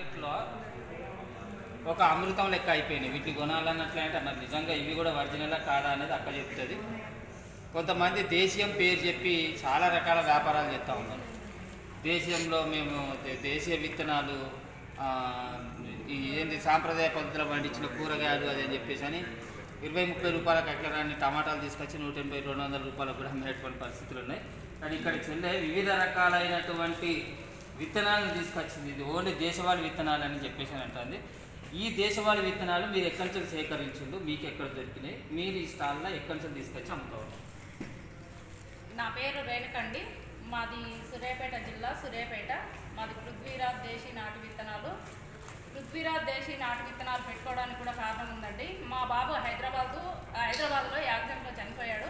మార్కెట్లో ఒక అమృతం లెక్క అయిపోయినాయి. వీటిని కొనాలన్నట్లు అంటే మరి నిజంగా ఇవి కూడా ఒరిజినల్ కాదా అనేది అక్క చెప్తుంది. కొంతమంది దేశీయం పేరు చెప్పి చాలా రకాల వ్యాపారాలు చేస్తూ ఉన్నారు. దేశీయంలో మేము దేశీయ విత్తనాలు ఏంటి ఈ ఏంది సాంప్రదాయ పద్ధతిలో పండించిన కూరగాయలు అది అని చెప్పేసి అని ఇరవై ముప్పై రూపాయలకు ఎకరాన్ని టమాటాలు తీసుకొచ్చి నూట ఎనభై రెండు వందల రూపాయలకు కూడా అమ్మేటువంటి పరిస్థితులు ఉన్నాయి. కానీ ఇక్కడ చెల్లె వివిధ రకాలైనటువంటి విత్తనాలను తీసుకొచ్చింది. ఇది ఓన్లీ దేశవాళి విత్తనాలు అని చెప్పేసి అని అంటుంది. ఈ దేశవాళి విత్తనాలు మీరు ఎక్కడి నుంచి సేకరించిండు మీకు ఎక్కడ దొరికినాయి? మీరు ఈ స్టాల్లో ఎక్కడి నుంచి తీసుకొచ్చి అమ్ముతారు? నా పేరు రేణుకండి. మాది సూర్యాపేట జిల్లా సూర్యాపేట. మాది పృథ్వీరాజ్ దేశీ నాటు విత్తనాలు. పృథ్వీరాజ్ దేశీ నాటు విత్తనాలు పెట్టుకోవడానికి కూడా కారణం ఉందండి. మా బాబు హైదరాబాదు హైదరాబాద్లో యాక్సిడెంట్లో చనిపోయాడు.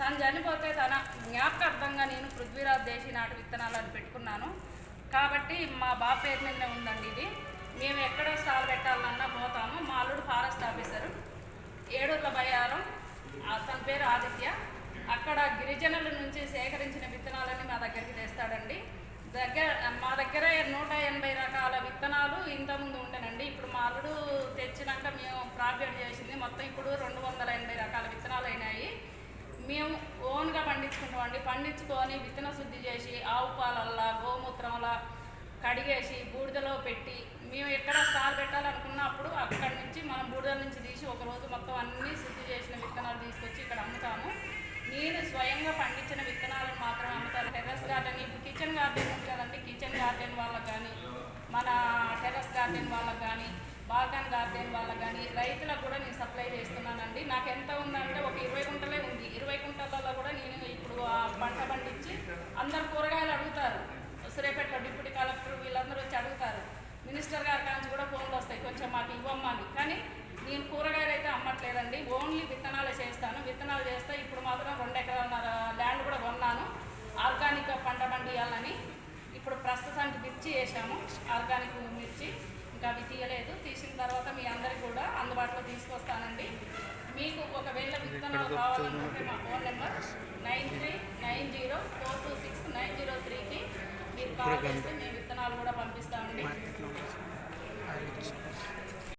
తను చనిపోతే తన జ్ఞాపకార్థంగా నేను పృథ్వీరాజ్ దేశీ నాటు విత్తనాలు అని పెట్టుకున్నాను. కాబట్టి మా బాబు పేరు మీదనే ఉందండి ఇది. మేము ఎక్కడ స్టాల్ పెట్టాలన్నా పోతాము. మా అల్లుడు ఫారెస్ట్ ఆఫీసరు. ఏడూర్ల బయ్యారం. తన పేరు ఆదిత్య. అక్కడ గిరిజనుల నుంచి సేకరించిన విత్తనాలని మా దగ్గరికి తెస్తాడండి. దగ్గర మా దగ్గర నూట ఎనభై రకాల విత్తనాలు ఇంతకుముందు ఉండేనండి. ఇప్పుడు మా అల్లుడు తెచ్చినాక మేము ప్రాఫిట్ చేసింది మొత్తం ఇప్పుడు రెండు వందల ఎనభై రకాల విత్తనాలు అయినాయి. మేము ఓన్గా పండించుకుంటామండి. పండించుకొని విత్తన శుద్ధి చేసి కడిగేసి బూడిదలో పెట్టి మేము ఎక్కడ స్టాల్ పెట్టాలనుకున్నప్పుడు అక్కడి నుంచి మనం బూడిద నుంచి తీసి ఒక రోజు మొత్తం అన్ని శుద్ధి చేసిన విత్తనాలు తీసుకొచ్చి ఇక్కడ అమ్ముతాము. నేను స్వయంగా పండించిన విత్తనాలను మాత్రం అమ్ముతాను. టెర్రస్ గార్డెన్ ఇప్పుడు కిచెన్ గార్డెన్ ఉంది కదండి. కిచెన్ గార్డెన్ వాళ్ళకి కానీ మన టెర్రస్ గార్డెన్ వాళ్ళకి కానీ బాల్కన్ గార్డెన్ వాళ్ళకి కానీ రైతులకు కూడా నేను సప్లై చేస్తున్నానండి. నాకు ఎంత ఉందంటే ఒక ఇరవై కుంటలే ఉంది. ఇరవై కుంటలలో కూడా నేను ఇప్పుడు ఆ పంట పండించి అందరు కూరగాయలు సూర్యాపేటలో డిప్యూటీ కలెక్టర్ వీళ్ళందరూ వచ్చి అడుగుతారు. మినిస్టర్ గారి కాంచి కూడా ఫోన్లు వస్తాయి కొంచెం మాకు ఇవ్వమ్మని. కానీ నేను కూరగాయలు అయితే అమ్మట్లేదండి. ఓన్లీ విత్తనాలే చేస్తాను. విత్తనాలు చేస్తే ఇప్పుడు మాత్రం రెండు ఎకరాల ల్యాండ్ కూడా కొన్నాను. ఆర్గానిక్ పంట పండియాలని ఇప్పుడు ప్రస్తుతానికి మిర్చి వేసాము. ఆర్గానిక్ మిర్చి ఇంకా అవి తీయలేదు. తీసిన తర్వాత మీ అందరికి కూడా అందుబాటులో తీసుకొస్తానండి. మీకు ఒకవేళ విత్తనాలు కావాలనుకుంటే మా ఫోన్ నెంబర్ విత్తనాలు కూడా పంపిస్తాను